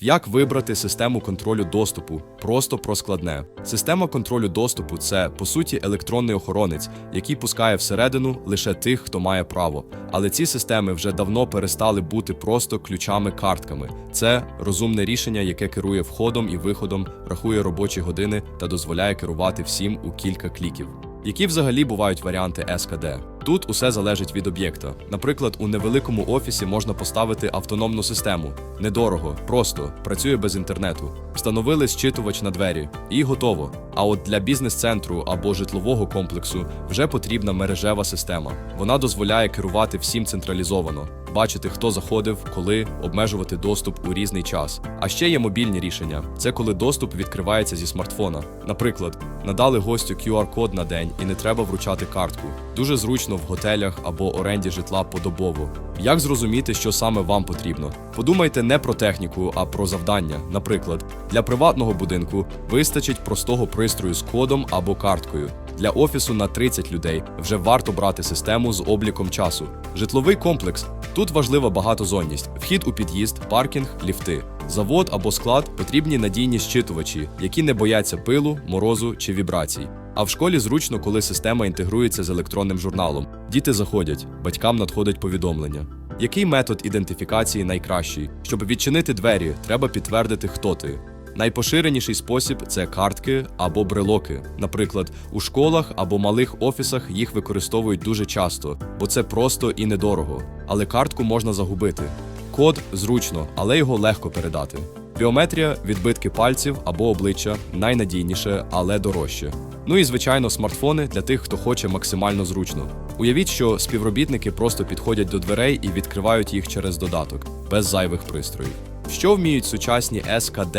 Як вибрати систему контролю доступу? Просто про складне. Система контролю доступу це по суті електронний охоронець, який пускає всередину лише тих, хто має право. Але ці системи вже давно перестали бути просто ключами-картками. Це розумне рішення, яке керує входом і виходом, рахує робочі години та дозволяє керувати всім у кілька кліків. Які взагалі бувають варіанти СКД? Тут усе залежить від об'єкта. Наприклад, у невеликому офісі можна поставити автономну систему. Недорого, просто працює без інтернету. Встановили зчитувач на двері і готово. А от для бізнес-центру або житлового комплексу вже потрібна мережева система. Вона дозволяє керувати всім централізовано, бачити, хто заходив, коли, обмежувати доступ у різний час. А ще є мобільні рішення. Це коли доступ відкривається зі смартфона. Наприклад, надали гостю QR-код на день і не треба вручати картку. Дуже зручно в готелях або оренді житла подобово. Як зрозуміти, що саме вам потрібно? Подумайте не про техніку, а про завдання. Наприклад, для приватного будинку вистачить простого пристрою з кодом або карткою. Для офісу на 30 людей вже варто брати систему з обліком часу. Житловий комплекс тут важлива багатозонність: вхід у під'їзд, паркінг, ліфти. Завод або склад потрібні надійні щитувачі, які не бояться пилу, морозу чи вібрацій. А в школі зручно, коли система інтегрується з електронним журналом. Діти заходять, батькам надходить повідомлення. Який метод ідентифікації найкращий? Щоб відчинити двері, треба підтвердити, хто ти. Найпоширеніший спосіб це картки або брелоки. Наприклад, у школах або малих офісах їх використовують дуже часто, бо це просто і недорого. Але картку можна загубити. Код зручно, але його легко передати. Біометрія, відбитки пальців або обличчя найнадійніше, але дорожче. Ну і звичайно, смартфони для тих, хто хоче максимально зручно. Уявіть, що співробітники просто підходять до дверей і відкривають їх через додаток, без зайвих пристроїв. Що вміють сучасні СКД?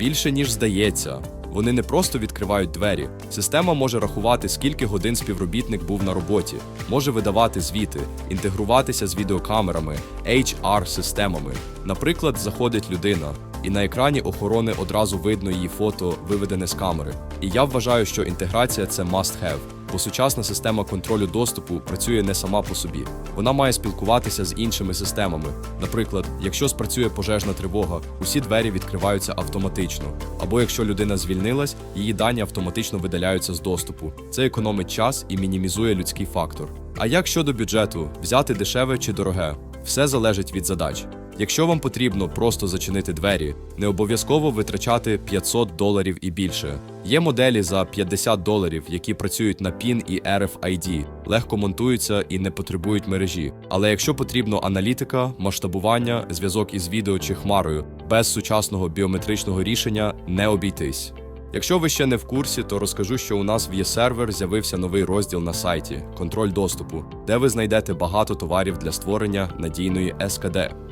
Більше ніж здається. Вони не просто відкривають двері. Система може рахувати, скільки годин співробітник був на роботі, може видавати звіти, інтегруватися з відеокамерами, HR-системами. Наприклад, заходить людина, і на екрані охорони одразу видно її фото, виведене з камери. І я вважаю, що інтеграція це must-have, бо сучасна система контролю доступу працює не сама по собі. Вона має спілкуватися з іншими системами. Наприклад, якщо спрацює пожежна тривога, усі двері відкриваються автоматично. Або якщо людина звільнилась, її дані автоматично видаляються з доступу. Це економить час і мінімізує людський фактор. А як щодо бюджету, взяти дешеве чи дороге? Все залежить від задач. Якщо вам потрібно просто зачинити двері, не обов'язково витрачати 500 доларів і більше. Є моделі за 50 доларів, які працюють на PIN і RFID, легко монтуються і не потребують мережі. Але якщо потрібно аналітика, масштабування, зв'язок із відео чи хмарою, без сучасного біометричного рішення не обійтись. Якщо ви ще не в курсі, то розкажу, що у нас в є-сервер з'явився новий розділ на сайті Контроль доступу, де ви знайдете багато товарів для створення надійної СКД.